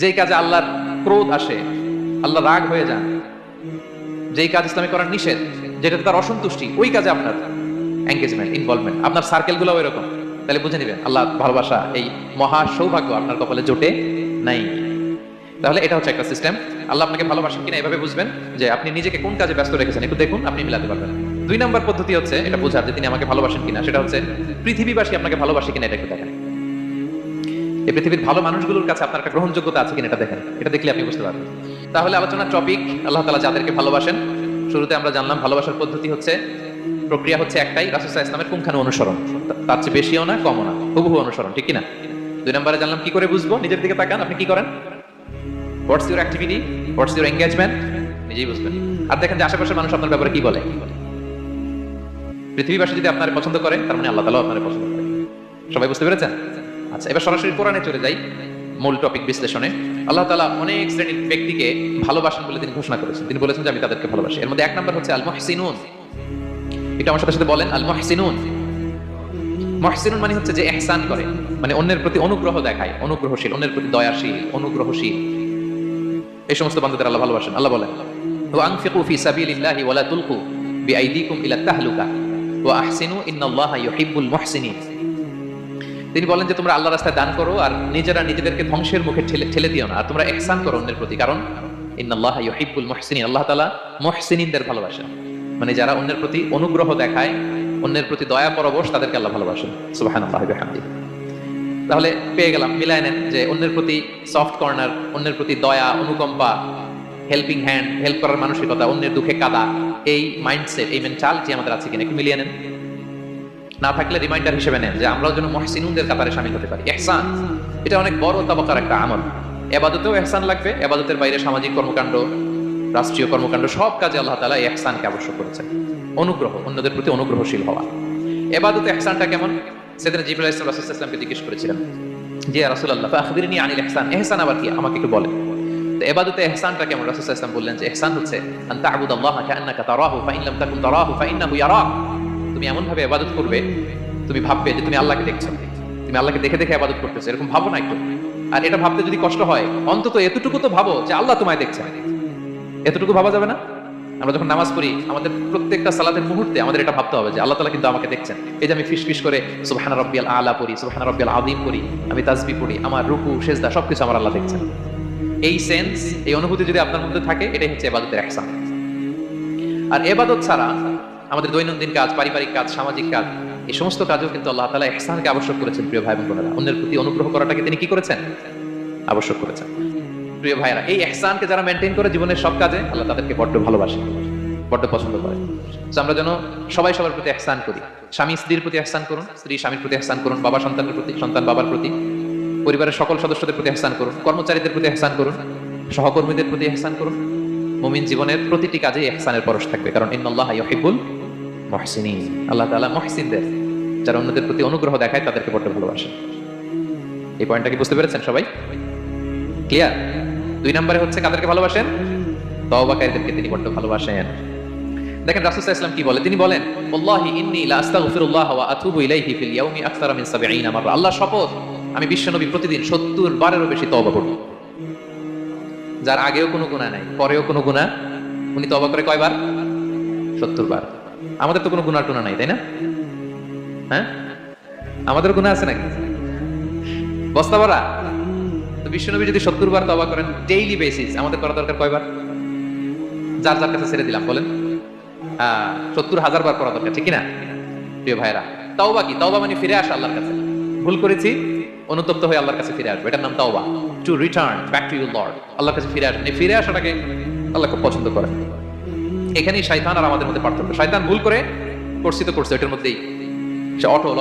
যেই কাজে আল্লাহর ক্রোধ আসে আল্লাহ রাগ হয়ে যান যেই কাজ ইসলামে করার নিষেধ, যেটাতে তার অসন্তুষ্টি, ওই কাজে আপনার এঙ্গেজমেন্ট ইনভলভমেন্ট আপনার সার্কেলগুলো ওই রকম তাহলে বুঝে নেবেন আল্লাহ ভালোবাসা এই মহা সৌভাগ্য আপনার কপালে জোটে নাই। তাহলে এটা হচ্ছে একটা সিস্টেম আল্লাহ আপনাকে ভালোবাসেন কিনা এভাবে বুঝবেন যে আপনি নিজেকে কোন কাজে ব্যস্ত রেখেছেন, একটু দেখুন, আপনি মিলাতে পারবেন। দুই নম্বর পদ্ধতি হচ্ছে, এটা বোঝার যে তিনি আমাকে ভালোবাসেন কিনা, সেটা হচ্ছে পৃথিবীবাসী আপনাকে ভালোবাসে কিনা, এটা একটু দেখেন। এই পৃথিবীর ভালো মানুষগুলোর কাছে আপনার একটা গ্রহণযোগ্যতা আছে কিনা এটা দেখেন। এটা দেখলে আপনি বুঝতে পারবেন। তাহলে আলোচনার টপিক আল্লাহ তালা যাদেরকে ভালোবাসেন, শুরুতে আমরা জানলাম ভালোবাসার পদ্ধতি হচ্ছে, প্রক্রিয়া হচ্ছে একটাই রাসুসা ইসলামের পুঙ্খানু অনুসরণ। তার চেয়ে বেশিও না, কমও না, হুবহু অনুসরণ, ঠিক কিনা? দুই নম্বরে জানলাম কি করে বুঝব? নিজের দিকে তাকান, আপনি কি করেন? What's your activity what's your engagement নিজেই বুঝবেন। আর দেখেন যে আশেপাশের মানুষ আপনার ব্যাপারে কি বলে? পৃথিবীবাসী যদি আপনার পছন্দ করে, তার মানে আল্লাহ তালা আপনার পছন্দ করে। সবাই বুঝতে পেরেছেন? আচ্ছা এবার সরাসরি কোরআনে চলে যাই মূল টপিক বিশ্লেষণে। আল্লাহ তালা অনেক শ্রেণির ব্যক্তিকে ভালোবাসেন বলে তিনি ঘোষণা করেছেন। তিনি বলেছেন যে আমি তাদেরকে ভালোবাসি। এর মধ্যে এক নম্বর হচ্ছে আল মহসিনুন এটা আমার সাথে সাথে বলেন আল মহসিনুন মহসিনুন মানে হচ্ছে যে এহসান করে মানে অন্যের প্রতি অনুগ্রহ দেখায়, অনুগ্রহশীল, অন্যের প্রতি দয়াশীল, অনুগ্রহশীল। এই সমস্ত বান্ধবদের আল্লাহ ভালোবাসেন। আল্লাহ বলেন ওয়া আনফিকু ফি সাবিলিল্লাহি ওয়া লা তুলকু বিআইদিকুম ইলা তাহলুকা। ওয়া আহসিনু ইন্নাল্লাহা ইউহিব্বুল মুহসিনিন। তিনি বলেন যে, তোমরা আল্লাহ রাস্তায় দান করো আর নিজেরা নিজেদেরকে ধ্বংসের মুখে ঠেলে ঠেলে দিও না। আর তোমরা ইহসান করো অন্যের প্রতি। কারণ, ইন্নাল্লাহা ইউহিব্বুল মুহসিনিন। আল্লাহ তাআলা মুহসিনিনদের ভালোবাসেন। মানে যারা অন্যের প্রতি অনুগ্রহ দেখায়, অন্যের প্রতি দয়া পরবশ, তাদেরকে আল্লাহ ভালোবাসেন। সুবহানাল্লাহি ওয়া বিহামদিহি। তাহলে পেয়ে গেলাম, মিলায় নেন যে, অন্যের প্রতি সফট কর্নার অন্যের প্রতি দয়া, অনুকম্পা হেল্পিং হ্যান্ড হেল্প করার মানসিকতা, অন্যের দুঃখে কাদা, এই মাইন্ডসেট এই মেন্টালিটি আমাদের আছে কিনা একটু মিলিয়ে নেন। না থাকলে রিমাইন্ডার হিসেবে নেন যে আমরাও যেন মহসিনুনদের কাতারে সামিল হতে পারি। এহসান এটা অনেক বড় তবকার একটা আমল। এবাদতেও এহসান লাগবে, এবাদতের বাইরে সামাজিক কর্মকাণ্ড, রাষ্ট্রীয় কর্মকাণ্ড, সব কাজে আল্লাহ তালা এহসানকে আবশ্যক করেছেন। অনুগ্রহ, অন্যদের প্রতি অনুগ্রহশীল হওয়া। এবাদতে এহসানটা কেমন? সেদিন জিবুল ইসলাম রাসুল ইসলামকে জিজ্ঞেস করেছিলেন জি রাসুল্লাহ আখবিরনি আনিল এহসান এহসান আবার কি? আমাকে একটু বলেন। তো এবাদতে এহসানটা কেমন? রাসুল ইসলাম বললেন যে এহসান হচ্ছে, আন তা'বুদাল্লাহ কাআন্নাকা তারাহু, ফাইন লাম তাকুন তারাহু, ফাইন্নাহু ইয়ারাক। তুমি এমন ভাবে ইবাদত করবে, তুমি ভাববে যে তুমি আল্লাহকে দেখছ। তুমি আল্লাহকে দেখে দেখে ইবাদত করতেছো, এরকম ভাবো না একটু। আর এটা ভাবতে যদি কষ্ট হয়, অন্তত এতটুকু তো ভাবো যে আল্লাহ তোমায় দেখছে। এতটুকু ভাবা যাবে না? আমরা যখন নামাজ পড়ি, আমাদের প্রত্যেকটা সালাতের মুহূর্তে আমাদের এটা ভাবতে হবে যে আল্লাহ তালা কিন্তু আমাকে দেখছেন। এই যে আমি ফিস ফিস করে সুবহান রব্বিয়াল আলা পড়ি, সুবহান রব্বিয়াল আদিম পড়ি, আমি তাজবি পড়ি, আমার রুকু, সেজদা, সবকিছু আমার আল্লাহ দেখছেন। এই সেন্স এই অনুভূতি যদি আপনার মধ্যে থাকে, এটাই হচ্ছে এবাদতের একসান আর এবাদত ছাড়া আমাদের দৈনন্দিন কাজ, পারিবারিক কাজ, সামাজিক কাজ, এই সমস্ত কাজও কিন্তু আল্লাহ তালা এহসানকে আবশ্যক করেছেন, প্রিয় ভাই বোনেরা। অন্যের প্রতি অনুগ্রহ করাটাকে তিনি কি করেছেন? আবশ্যক করেছেন। প্রিয় ভাইরা এই এহসানকে যারা মেনটেন করে জীবনের সব কাজে, আল্লাহ তাদেরকে বড্ড ভালোবাসে, বড্ড পছন্দ করে। আমরা যেন সবাই সবার প্রতি এহসান করি। স্বামী স্ত্রীর প্রতি এহসান করুন, স্ত্রী স্বামীর প্রতি এহসান করুন, বাবা সন্তানের প্রতি, সন্তান বাবার প্রতি, পরিবারের সকল সদস্যদের প্রতি এহসান করুন, কর্মচারীদের প্রতি এহসান করুন, সহকর্মীদের প্রতি এহসান করুন। মুমিন জীবনের প্রতিটি কাজে এহসানের পরশ থাকবে, কারণ ইন্নাল্লাহ ইউহিব্বুল মুহসিনিন। আল্লাহ তাআলা মুহসিনদের, যারা অন্যদের প্রতি অনুগ্রহ দেখায়, তাদেরকে বড্ড ভালোবাসে। এই পয়েন্টটা কি বুঝতে পেরেছেন সবাই? ক্লিয়ার দুই নম্বরে হচ্ছে কাদেরকে ভালোবাসেন? তওবাকারীদেরকে তিনি বড্ড ভালোবাসেন। দেখেন রাসূল সাল্লাল্লাহু কি বলে? তিনি বলেন আল্লাহি ইন্নী লা আস্তাগফিরুল্লাহ ওয়া আতুবু ইলাইহি ফিল ইয়াউমি আকতারা মিন 70 মাররা। আল্লাহ শপথ, আমি বিশ্বনবী প্রতিদিন 70 বারেরও বেশি তওবা করব। যার আগেও কোনো গুনাহ নাই, পরেও কোনো গুনাহ? উনি তওবা করে কয়বার? 70 বার। আমাদের তো কোনো গুনাহ টুনা নাই, তাই না? হ্যাঁ? আমাদের গুনাহ আছে নাকি? বস্তা ভরা? তো বিশ্বনবী যদি সত্তর বার তবা করেন ডেইলি বেসিস আমাদের করা দরকার কয়বার? যার যার কাছে ছেড়ে দিলাম, বলেন। সত্তর হাজার বার করা দরকার, ঠিক না প্রিয় ভাইরা তাওবা কি? তাওবা মানে ফিরে আসা আল্লাহর কাছে। ভুল করেছি, অনুতপ্ত হয়ে আল্লাহর কাছে ফিরে আসবে। এটার নাম তাওবা। To return back to your lord আল্লাহর কাছে ফিরে আসবেন। এই ফিরে আসাটাকে আল্লাহ খুব পছন্দ করেন। এখানেই শয়তান আর আমাদের মধ্যে পার্থক্য। শয়তান ভুল করে করছি করছে এটার মধ্যেই। সে অটো